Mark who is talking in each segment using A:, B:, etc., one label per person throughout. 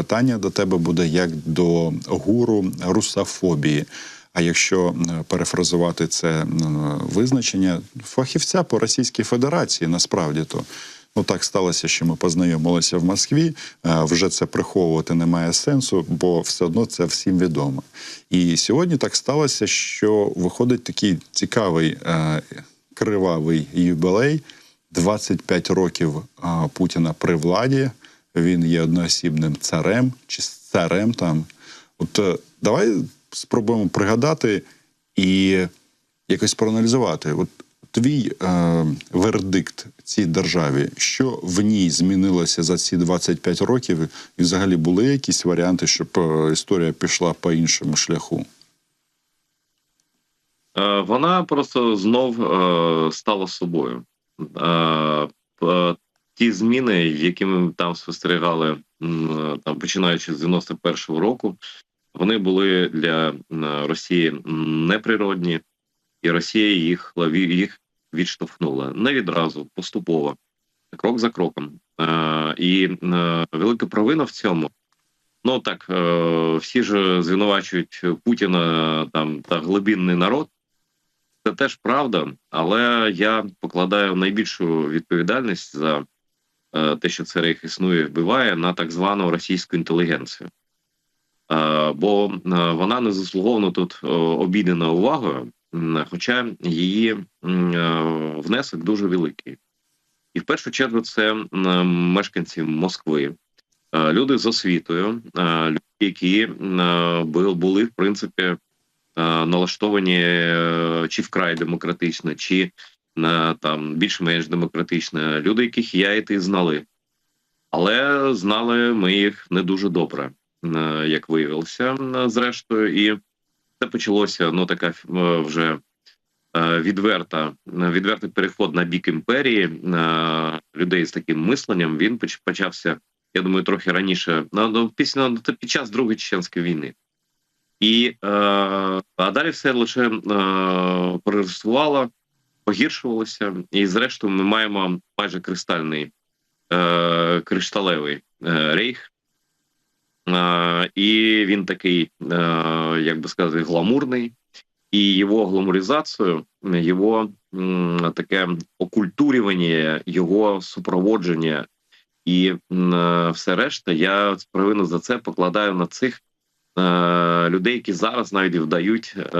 A: питання до тебе буде як до гуру русофобії. А якщо е, перефразувати це е, визначення фахівця по Російській Федерації, насправді то ну так сталося, що ми познайомилися в Москві. е, Вже це приховувати немає сенсу, бо все одно це всім відомо. І сьогодні так сталося, що виходить такий цікавий кривавий юбілей. 25 років Путіна при владі. Він є одноосібним царем чи царем там. От е, давай спробуємо пригадати і якось проаналізувати. От твій е, вердикт цій державі, що в ній змінилося за ці 25 років, і взагалі були якісь варіанти, щоб е, історія пішла по іншому шляху?
B: Е, Вона просто знов е, стала собою. Е, Ті зміни, які ми там спостерігали, там починаючи з 91-го року, вони були для Росії неприродні, і Росія їх їх відштовхнула не відразу, поступово, крок за кроком. Е, І велика провина в цьому. Ну так, е, всі ж звинувачують Путіна там та глибинний народ. Це теж правда, але я покладаю найбільшу відповідальність за те, що цей рейх існує вбиває на так звану російську інтелігенцію. Е, бо е, вона не заслуговано тут е, обідана увагою, хоча її е, внесок дуже великий. І в першу чергу це мешканці Москви, е, люди з освітою, е, люди, які е, були в принципі е, налаштовані е, чи вкрай демократично, чи е, там більш-менш демократично. Люди, яких я і ти знали, але знали ми їх не дуже добре, е, як виявилося, е, зрештою, і це почалося ну така е, вже. Відверта відвертий переход на бік імперії людей з таким мисленням. Він почався, я думаю, трохи раніше ну, після ну, під час другої чеченської війни. І а далі все лише е, погіршувалося, і зрештою ми маємо майже кристальний е, кришталевий е, рейх. Е, і він такий, е, як би сказати, гламурний, і його гламуризацію, його м, таке окультурювання, його супроводження і е, все решта, я провину за це покладаю на цих е, людей, які зараз навіть вдають е,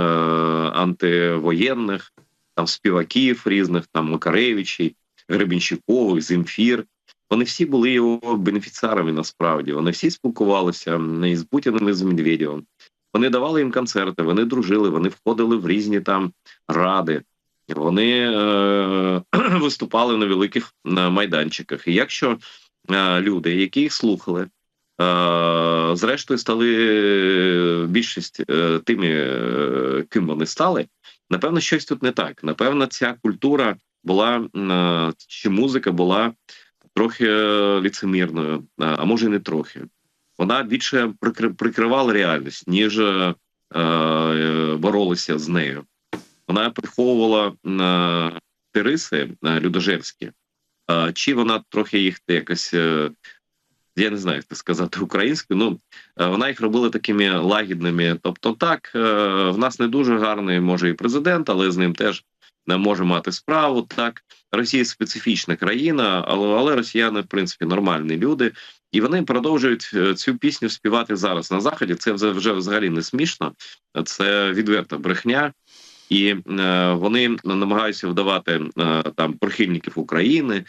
B: антивоєнних, там співаків різних, там Макаревичі, Гребінщикових, Земфір. Вони всі були його бенефіціарами насправді. Вони всі спілкувалися і з Путіним, і з Медведєвим. Вони давали їм концерти, вони дружили, вони входили в різні там ради. Вони е- виступали на великих на майданчиках. І якщо е- люди, які їх слухали, е- зрештою стали е, більшість е- тими, е- ким вони стали, напевно, щось тут не так. Напевно, ця культура була е- чи музика була трохи е, ліцемірною, е, а може, не трохи вона більше прикри- прикривала реальність, ніж е, боролася з нею. Вона приховувала е, риси людожерські, е, чи вона трохи їх якось. Я не знаю, як це сказати українською. Ну е, вона їх робила такими лагідними. Тобто, так, е, в нас не дуже гарний, може, і президент, але з ним теж не може мати справу. Так, Росія специфічна країна, але, але росіяни, в принципі, нормальні люди. І вони продовжують е, цю пісню співати зараз на заході. Це вже взагалі не смішно, це відверта брехня, і е, вони намагаються вдавати е, там прихильників України,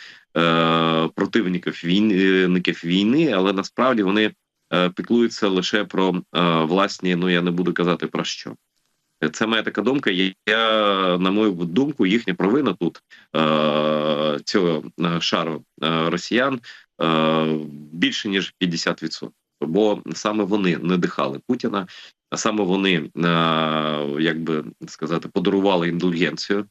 B: противників війників війни, але насправді вони е, піклуються лише про е, власні. Ну я не буду казати про що. Це моя така думка. Я, на мою думку, їхня провина тут е, цього е, шару е, росіян е, більше ніж 50%. Бо саме вони не дихали Путіна, а саме вони, е, як би сказати, подарували індульгенцію е,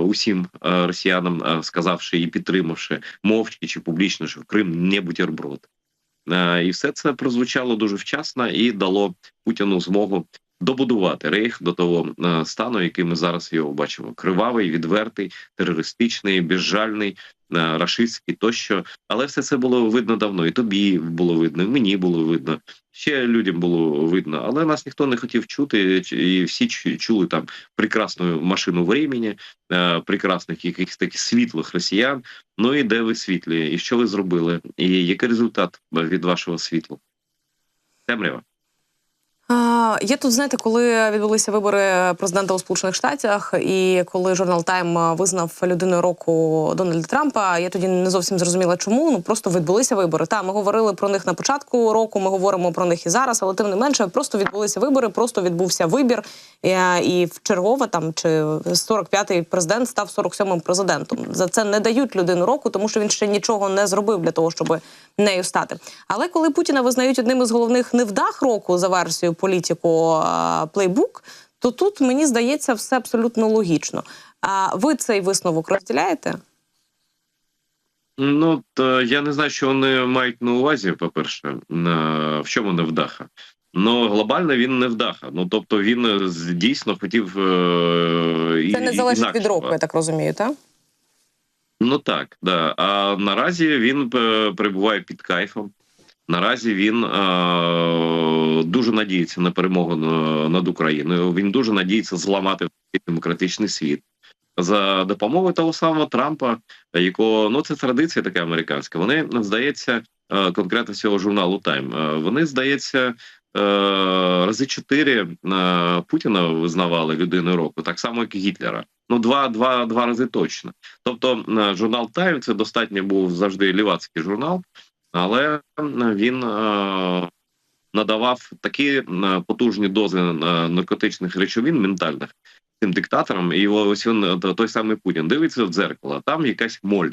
B: усім е, росіянам, е, сказавши і підтримавши мовчки чи публічно, що Крим не бутерброд. Е, і все це прозвучало дуже вчасно і дало Путіну змогу добудувати рейх до того е, стану, який ми зараз його бачимо: кривавий, відвертий, терористичний, безжальний, е, рашистський тощо. Але все це було видно давно. І тобі було видно, і мені було видно. Ще людям було видно, але нас ніхто не хотів чути, і всі чули там прекрасну машину времени, е, прекрасних якихось таких світлих росіян. Ну і де ви світлі, і що ви зробили? І який результат від вашого світла? Темрява.
C: Є тут, знаєте, коли відбулися вибори президента у Сполучених Штатах, і коли журнал Тайм визнав людиною року Дональда Трампа, я тоді не зовсім зрозуміла, чому ну просто відбулися вибори. Та ми говорили про них на початку року. Ми говоримо про них і зараз, але тим не менше, просто відбулися вибори, просто відбувся вибір. е, І в чергове там чи 45-й президент став 47-м президентом. За це не дають людину року, тому що він ще нічого не зробив для того, щоб нею стати. Але коли Путіна визнають одним із головних невдах року за версією політику плейбук, то тут мені здається все абсолютно логічно. А ви цей висновок розділяєте?
B: Ну то я не знаю, що вони мають на увазі. По перше, в чому невдаха. Ну глобально він не вдаха. Ну тобто він е, дійсно хотів е,
C: Це не залежить від року, я так розумію, так?
B: Ну так, да. А наразі він е, перебуває під кайфом. Наразі він е, дуже надіється на перемогу над Україною. Він дуже надіється зламати демократичний світ за допомогою того самого Трампа, якого ну це традиція така американська. Вони здається, е, конкретно цього журналу Тайм. е, Вони здається. е, Рази чотири е, Путіна визнавали людиною року, так само як і Гітлера. Ну, два, два, два рази точно. Тобто, е, журнал Тайм це достатньо був завжди лівацький журнал, але він е, надавав такі е, потужні дози е, наркотичних речовин ментальних цим диктаторам. І ось він той самий Путін дивиться в дзеркало, там якась моль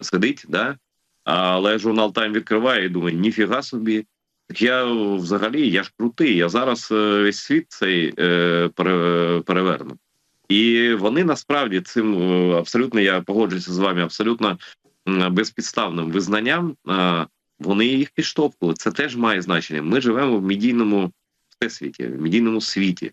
B: сидить, да? але журнал Тайм відкриває і думає: ніфіга собі. Так я взагалі я ж крутий. Я зараз весь світ цей переверну. І вони насправді цим абсолютно я погоджуюся з вами, абсолютно безпідставним визнанням. Е, Вони їх підштовхували. Це теж має значення. Ми живемо в медійному всесвіті, в медійному світі,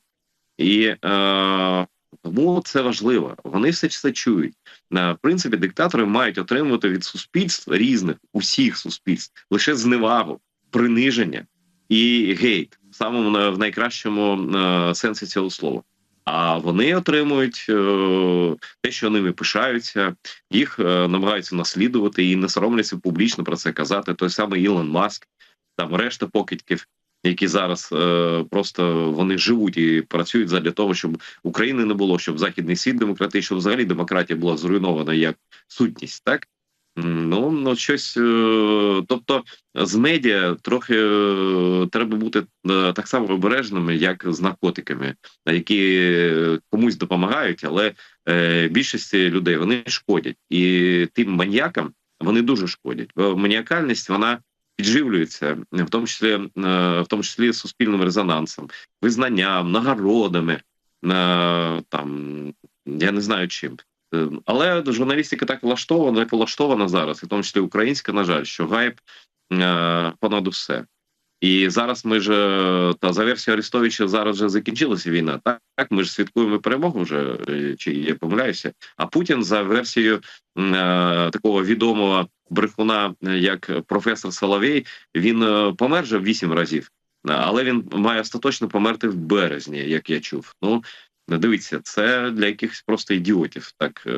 B: і е, тому це важливо. Вони все це чують. Е, В принципі, диктатори мають отримувати від суспільств різних усіх суспільств лише зневагу, приниження і гейт в самому в найкращому е, сенсі цього слова. А вони отримують е, те, що ними пишаються, їх е, намагаються наслідувати і не соромляться публічно про це казати. Той самий Ілон Маск, там решта покидьків, які зараз е, просто вони живуть і працюють задля того, щоб України не було, щоб західний світ демократичний, щоб взагалі демократія була зруйнована як сутність, так. Ну, ну щось, е, тобто з медіа трохи е, треба бути е, так само обережними, як з наркотиками, які комусь допомагають, але більшості людей вони шкодять, і тим маньякам вони дуже шкодять. Бо маніакальність вона підживлюється, в тому числі в тому числі суспільним резонансом, визнанням, нагородами, там я не знаю чим. Але журналістика так влаштована, як влаштована зараз, і в тому числі українська, на жаль, що гайп е, понад усе. І зараз ми ж та за версією Арестовича зараз вже закінчилася війна. Так, так ми ж святкуємо перемогу вже, е, чи я помиляюся. А Путін за версією е, такого відомого брехуна, е, як професор Соловей, він помер вже вісім разів, але він має остаточно померти в березні, як я чув. Ну дивіться, це для якихось просто ідіотів, так е,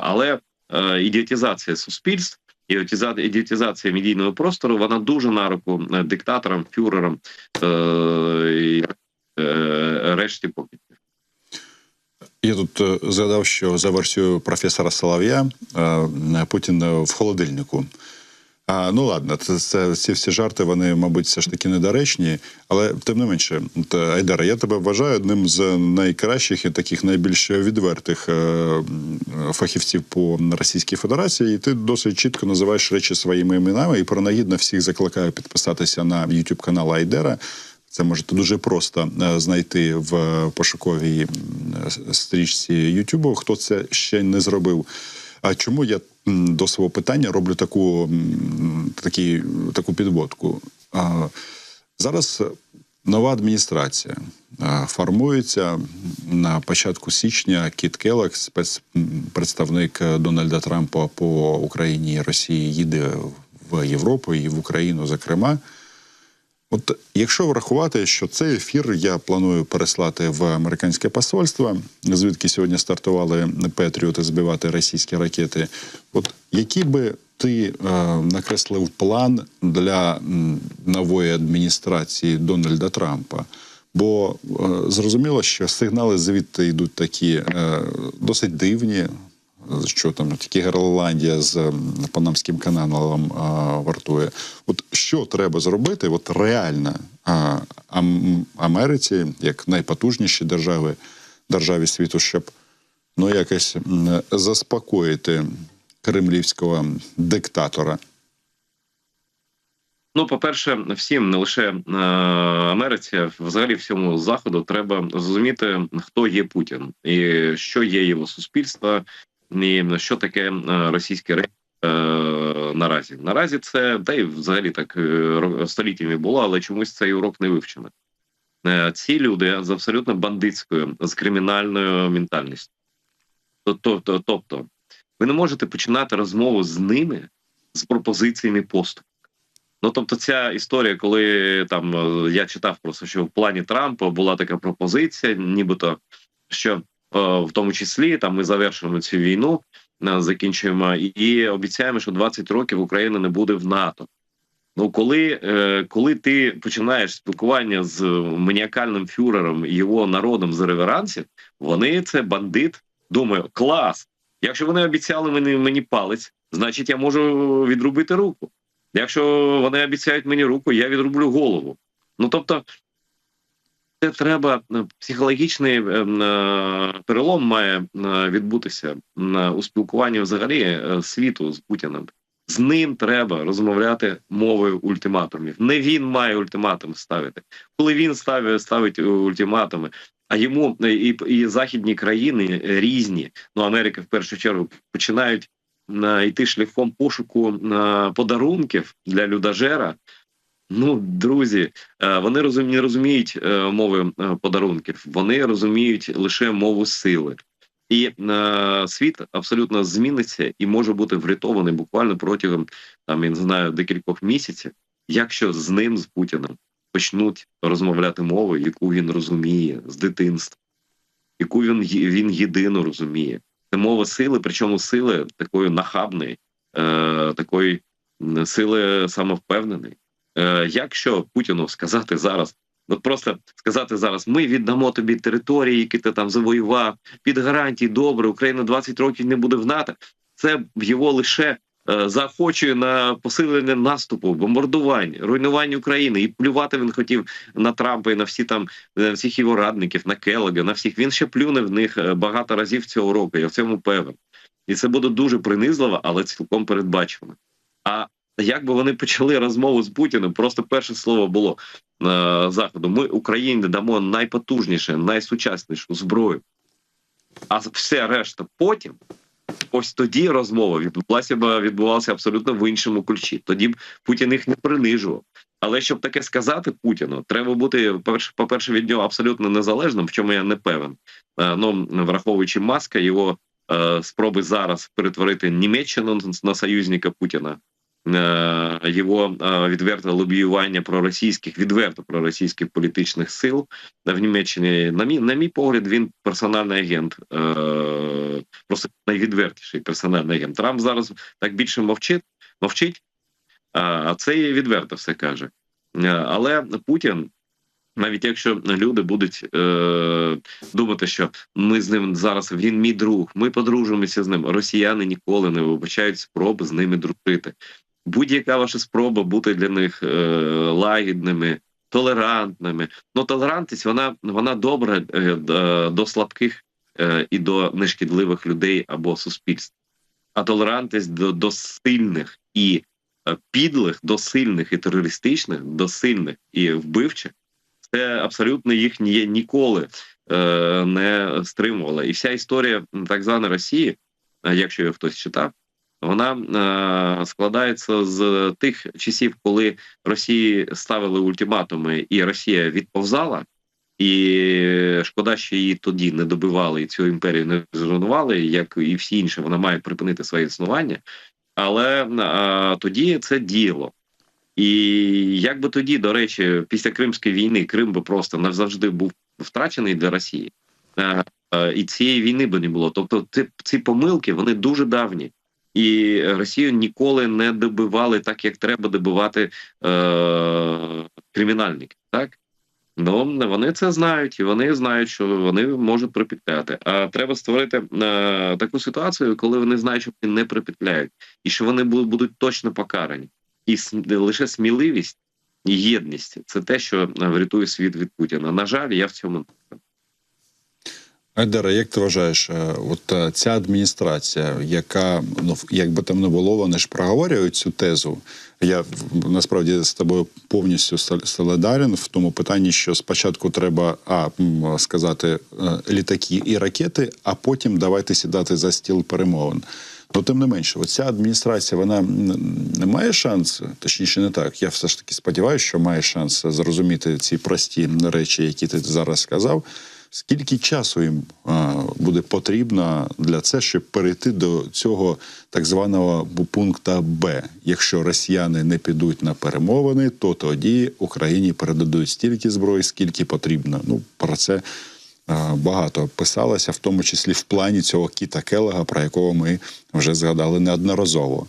B: але е, ідіотизація суспільств. Ідіотиза- Ідіотизація медійного простору вона дуже на руку е, диктаторам, фюрерам решті покидьків.
A: Я тут згадав, що за версією професора Солов'я Путін в холодильнику. А, ну ладно, це, це ці всі жарти, вони, мабуть, все ж таки недоречні, але тим не менше, е, Айдара, я тебе вважаю одним з найкращих і таких найбільш відвертих е, фахівців по Російській Федерації. І ти досить чітко називаєш речі своїми іменами і принагідно всіх закликаю підписатися на YouTube канал Айдера. Це можете дуже просто е, знайти в пошуковій стрічці Ютубу, хто це ще не зробив. А чому я до свого питання роблю таку, такі, таку підводку? А, Зараз нова адміністрація, формується на початку січня. Кіт Келлог, спецпредставник Дональда Трампа по Україні і Росії, їде в Європу і в Україну, зокрема. От якщо врахувати, що цей ефір я планую переслати в американське посольство, звідки сьогодні стартували Петріоти збивати російські ракети, от які би ти е, накреслив план для нової адміністрації Дональда Трампа? Бо е, зрозуміло, що сигнали звідти йдуть такі е, досить дивні. Що там тільки Гренландія з Панамським каналом а, вартує. От що треба зробити, от реально а, Ам- Америці, як найпотужніші держави, державі світу, щоб ну якось заспокоїти кремлівського диктатора.
B: Ну, по-перше, всім не лише е, Америці, взагалі всьому заходу треба зрозуміти, хто є Путін і що є його суспільство, і що таке е, російське режим е, наразі. Наразі це та й взагалі так е, століттями було, але чомусь цей урок не вивчено. Ці люди з абсолютно бандитською, з кримінальною ментальністю. Тобто, тобто, ви не можете починати розмову з ними з пропозиціями поступу. Ну тобто, ця історія, коли там я читав просто, що в плані Трампа була така пропозиція, нібито що в тому числі там ми завершуємо цю війну, е, закінчуємо і обіцяємо, що 20 років Україна не буде в НАТО. Ну, коли, е, коли ти починаєш спілкування з маніакальним фюрером і його народом з реверансів, вони це бандит. Думаю, клас. Якщо вони обіцяли мені, мені палець, значить я можу відрубити руку. Якщо вони обіцяють мені руку, я відрублю голову. Ну тобто, це треба е, психологічний е, е, перелом має відбутися е, у спілкуванні взагалі світу з Путіним. З ним треба розмовляти мовою ультиматумів. Не він має ультиматум ставити. Коли він ставить, ставить ультиматуми, а йому і, і західні країни різні, ну Америка в першу чергу починають йти шляхом пошуку е, подарунків для людожера. Ну, друзі, е, вони розум, не розуміють е, мови е, подарунків, вони розуміють лише мову сили. І е, світ абсолютно зміниться і може бути врятований буквально протягом там я не знаю декількох місяців, якщо з ним, з Путіним, почнуть розмовляти мовою, яку він розуміє з дитинства, яку він він єдино розуміє. Це мова сили, причому сили такої нахабної, е, такої сили самовпевненої. Е, якщо Путіну сказати зараз, от просто сказати зараз: ми віддамо тобі території, які ти там завоював, під гарантії добре, Україна 20 років не буде в НАТО. Це його лише е, заохочує на посилення наступу, бомбардувань, руйнування України. І плювати він хотів на Трампа і на всі там на всіх його радників, на Келлога, на всіх. Він ще плюне в них е, багато разів цього року. Я в цьому певен. І це буде дуже принизливо, але цілком передбачено. А як би вони почали розмову з Путіним, просто перше слово було е, заходу: ми Україні дамо найпотужніше, найсучаснішу зброю. А все решта потім. Ось тоді розмова відбулася б відбувалася абсолютно в іншому ключі. Тоді б Путін їх не принижував. Але щоб таке сказати Путіну, треба бути по-перше, по-перше, від нього абсолютно незалежним, в чому я не певен. Е, Ну враховуючи маска, його е, спроби зараз перетворити Німеччину на союзника Путіна, його е, відверте лобіювання проросійських, відверто проросійських політичних сил в Німеччині. На мій на мій погляд, він персональний агент, е, просто найвідвертіший персональний агент. Трамп зараз так більше мовчить, мовчить, а, це відверто все каже. Е, Але Путін. Навіть якщо люди будуть е, думати, що ми з ним зараз він мій друг, ми подружимося з ним. Росіяни ніколи не вибачають спроби з ними дружити. Будь-яка ваша спроба бути для них е, лагідними, толерантними. Ну, толерантність вона вона добра е, д- до слабких е, і до нешкідливих людей або суспільств. А толерантність до, до сильних і е, підлих, до сильних і терористичних, до сильних і вбивчих. Це абсолютно їх ні, ніколи е, не стримувала. І вся історія так званої Росії, е, якщо її хтось читав, вона е, складається з тих часів, коли Росії ставили ультиматуми, і Росія відповзала. І шкода, що її тоді не добивали і цю імперію не зруйнували, як і всі інші, вона має припинити своє існування. Але а, тоді це діяло. І як би тоді, до речі, після Кримської війни Крим би просто назавжди був втрачений для Росії, Е, е, і цієї війни би не було. Тобто, ці, ці помилки вони дуже давні. І Росію ніколи не добивали так, як треба добивати е, кримінальників. Так ну вони це знають, і вони знають, що вони можуть припетляти. А треба створити е, таку ситуацію, коли вони знають, що вони не припетляють, і що вони будуть, точно покарані. І лише сміливість і єдність це те, що е, врятує світ від Путіна. На жаль, я в цьому
A: Айдера, як ти вважаєш, е, от е, ця адміністрація, яка ну як би там не було, вони ж проговорюють цю тезу. Я насправді з тобою повністю сол- солідарен в тому питанні, що спочатку треба а сказати е, літаки і ракети, а потім давайте сідати за стіл перемовин. Ну, тим не менше, оця адміністрація вона не має шансу, точніше, не так. Я все ж таки сподіваюся, що має шанс зрозуміти ці прості речі, які ти зараз сказав. Скільки часу їм буде потрібно для це, щоб перейти до цього так званого пункта Б? Якщо росіяни не підуть на перемовини, то тоді Україні передадуть стільки зброї, скільки потрібно. Ну про це багато писалося, в тому числі в плані цього Кіта Келега, про якого ми вже згадали неодноразово.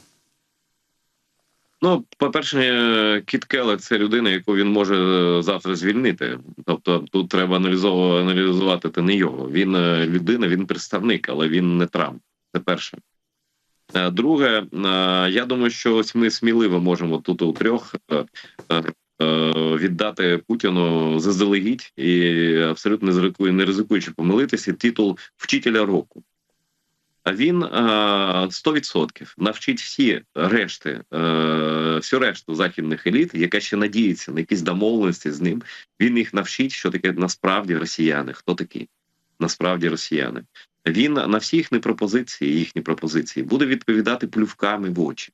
B: Ну, по-перше, е, Кіт Келлер – це людина, яку він може е, завтра звільнити. Тобто тут треба аналізувати це не його. Він е, людина, він представник, але він не Трамп. Це перше. Е, Друге, я думаю, що ось ми сміливо можемо тут у трьох віддати Путіну заздалегідь і абсолютно не ризикуючи помилитися титул вчителя року. Він е, 100% навчить всі решти, е, всю решту західних еліт, яка ще надіється на якісь домовленості з ним. Він їх навчить, що таке насправді росіяни. Хто такі? Насправді росіяни. Він на всі їхні пропозиції, їхні пропозиції буде відповідати плювками в очі.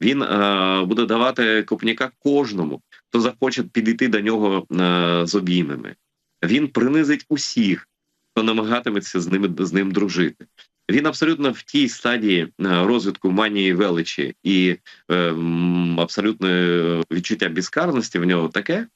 B: Він е, буде давати копняка кожному, хто захоче підійти до нього е, з обіймами. Він принизить усіх, хто намагатиметься з ними з ним дружити. Він абсолютно в тій стадії е, розвитку манії величі і е, м, абсолютне відчуття безкарності в нього таке,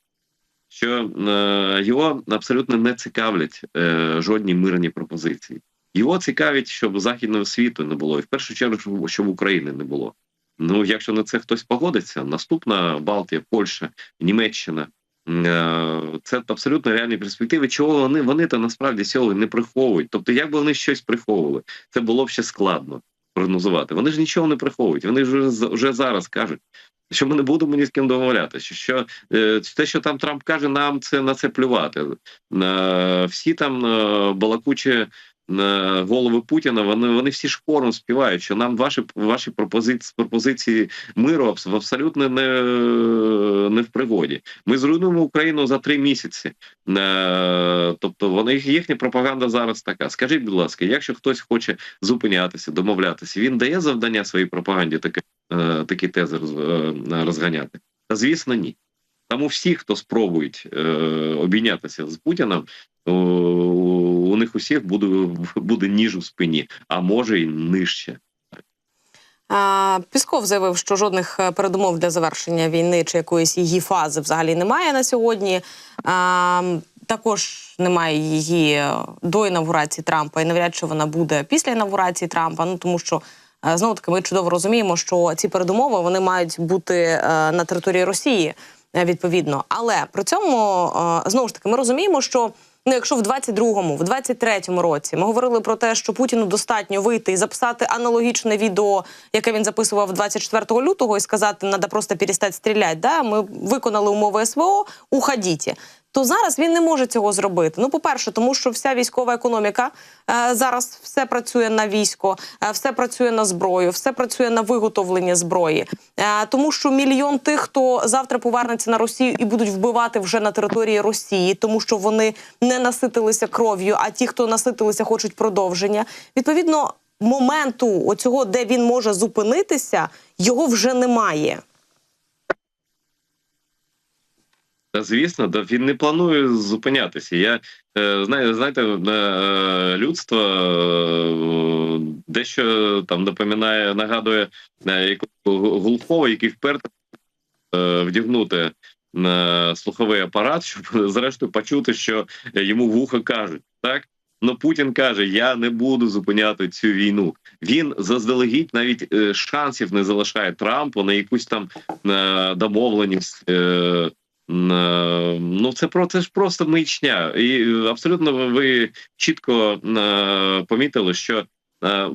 B: що е, його абсолютно не цікавлять е, жодні мирні пропозиції. Його цікавить, щоб західного світу не було, і в першу чергу, щоб України не було. Ну, якщо на це хтось погодиться, наступна Балтія, Польща, Німеччина. Е, Це абсолютно реальні перспективи. Чого вони вони то насправді цього не приховують. Тобто, якби вони щось приховували, це було б ще складно прогнозувати. Вони ж нічого не приховують. Вони ж вже, зараз кажуть, що ми не будемо ні з ким домовлятися. Що е, те, що там Трамп каже, нам це на це плювати. Е, всі там балакучі голови Путіна, вони вони всі ж хором співають, що нам ваші ваші пропозиції пропозиції миру абс- абсолютно не, не в пригоді. Ми зруйнуємо Україну за три місяці. Е, тобто вони їхня пропаганда зараз така. Скажіть, будь ласка, якщо хтось хоче зупинятися, домовлятися, він дає завдання своїй пропаганді таке, е, такі тези е, розганяти? Та звісно, ні. Тому всі, хто спробують е, обійнятися з Путіним, у них усіх буде, буде ніж у спині, а може й нижче.
C: Пісков заявив, що жодних е, передумов для завершення війни чи якоїсь її фази взагалі немає на сьогодні. Також немає її до інавгурації Трампа, і навряд чи вона буде після інавгурації Трампа. Ну тому що е, знову таки ми чудово розуміємо, що ці передумови вони мають бути е, на території Росії відповідно. Але при цьому знову ж таки ми розуміємо, що. Ну, якщо в 22-му, в 23-му році ми говорили про те, що Путіну достатньо вийти і записати аналогічне відео, яке він записував 24 лютого, і сказати, треба просто перестати стріляти. Да? Ми виконали умови СВО, уходіть. То зараз він не може цього зробити. Ну, по-перше, тому що вся військова економіка е, зараз все працює на військо, е, все працює на зброю, все працює на виготовлення зброї. Е, тому що мільйон тих, хто завтра повернеться на Росію і будуть вбивати вже на території Росії, тому що вони не наситилися кров'ю, а ті, хто наситилися, хочуть продовження. Відповідно, моменту оцього, де він може зупинитися, його вже немає.
B: Та звісно, да він не планує зупинятися. Я е, знаю, знаєте, е, людство е, дещо там напоминає, нагадує глухого, який вперто вдягнути слуховий апарат, щоб зрештою почути, що йому вуха кажуть. Так ну Путін каже: Я не буду зупиняти цю війну. Він заздалегідь навіть шансів не залишає Трампу на якусь там домовленість. Ну, це про це ж просто маячня, і е, абсолютно ви- чітко е, помітили, що е,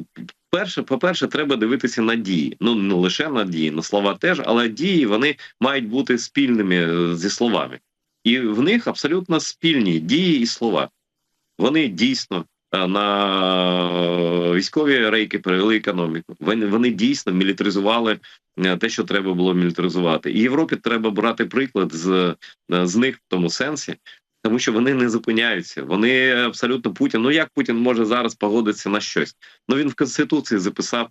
B: перше, по-перше, треба дивитися на дії. Ну не лише на дії, на слова теж, але дії вони мають бути спільними е, зі словами, і в них абсолютно спільні дії і слова. Вони дійсно е, на військові рейки перевели економіку. Вони, вони дійсно мілітаризували е, те, що треба було мілітаризувати. І Європі треба брати приклад з, е, з них в тому сенсі, тому що вони не зупиняються. Вони абсолютно Путін. Ну як Путін може зараз погодитися на щось? Ну він в конституції записав,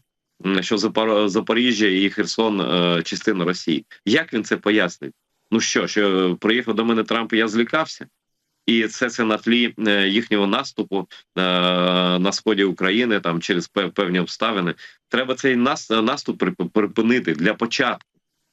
B: що Запор- Запоріжжя і Херсон е, частина Росії. Як він це пояснить? Ну що, що приїхав до мене Трамп, і я злякався. І це це на тлі е, їхнього наступу е, на сході України там через певні обставини. Треба цей нас, наступ припинити для початку,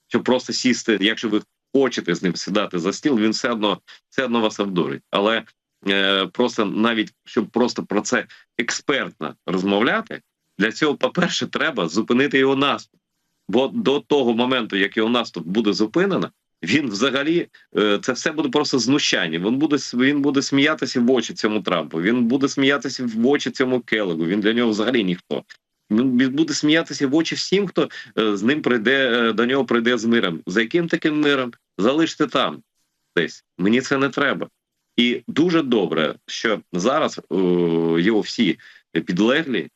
B: щоб просто сісти. Якщо ви хочете з ним сідати за стіл, він все одно все одно вас обдурить. Але е, просто навіть щоб просто про це експертно розмовляти, для цього, по-перше, треба зупинити його наступ. Бо до того моменту, як його наступ буде зупинено, він взагалі е, це все буде просто знущання. Він буде він буде сміятися в очі цьому Трампу. Він буде сміятися в очі цьому Келегу. Він для нього взагалі ніхто. Він буде сміятися в очі всім, хто е, з ним прийде е, до нього прийде з миром. За яким таким миром? Залиште там десь. Мені це не треба. І дуже добре, що зараз е, його всі підлеглі,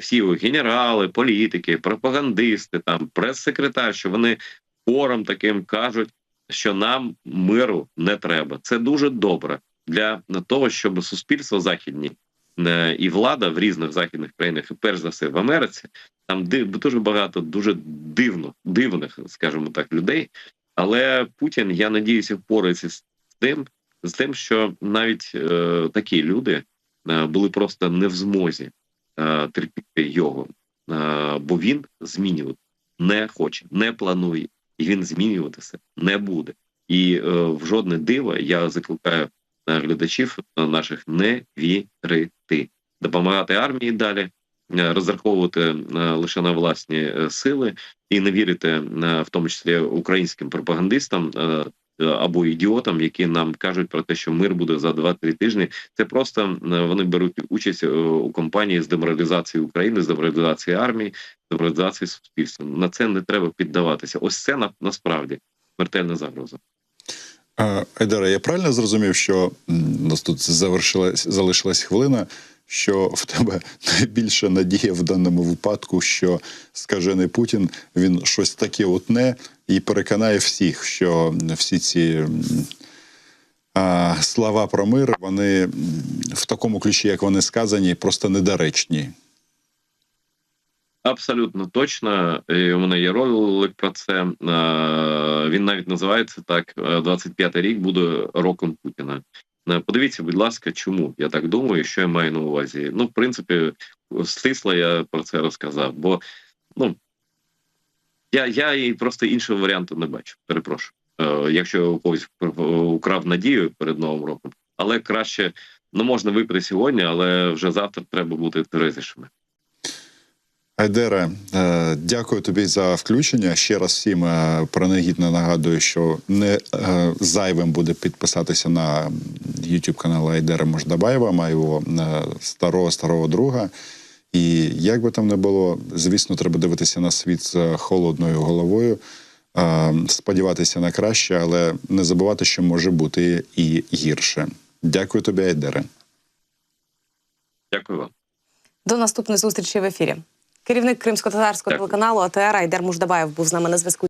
B: всі його генерали, політики, пропагандисти, там прес-секретар, що вони хором таким кажуть, що нам миру не треба. Це дуже добре для того, щоб суспільство західні е, і влада в різних західних країнах, і перш за все в Америці, там дуже багато дуже дивно, дивних, скажімо так, людей. Але Путін, я надіюся, впорається з тим, з тим, що навіть е, такі люди е, були просто не в змозі е, терпіти його, е, бо він змінювати не хоче, не планує, і він змінюватися не буде. І е, в жодне диво я закликаю е, глядачів е, наших не вірити, допомагати армії далі, е, розраховувати лише на власні сили і не вірити в тому числі українським пропагандистам. Е, Або ідіотам, які нам кажуть про те, що мир буде за 2-3 тижні, це просто вони беруть участь е, у кампанії з деморалізації України, з деморалізації армії, з деморалізації суспільства. На це не треба піддаватися. Ось це на, насправді смертельна загроза.
A: Е, Айдара, я правильно зрозумів, що нас тут завершилась залишилась хвилина, що в тебе найбільша надія в даному випадку, що скажений Путін він щось таке утне і переконає всіх, що всі ці а, слова про мир, вони в такому ключі, як вони сказані, просто недоречні.
B: Абсолютно точно. І у мене є ролик про це. Він навіть називається так: е, «25-й рік буде роком Путіна. Подивіться, будь ласка, чому я так думаю, що я маю на увазі. Ну, в принципі, стисло я про це розказав, бо ну я, я і просто іншого варіанту не бачу. Перепрошую. Е, Якщо когось украв надію перед новим роком, але краще ну можна випити сьогодні, але вже завтра треба бути терезішими.
A: Айдере, е, дякую тобі за включення. Ще раз всім е, принагідно нагадую, що не е, зайвим буде підписатися на YouTube канал Айдера Мождабаєва, моєго старого старого друга. І як би там не було, звісно, треба дивитися на світ з холодною головою, сподіватися на краще, але не забувати, що може бути і гірше. Дякую тобі, Айдере.
B: Дякую вам.
C: До наступної зустрічі в ефірі. Керівник кримсько-татарського телеканалу АТР Айдер Муждабаєв був з нами на зв'язку.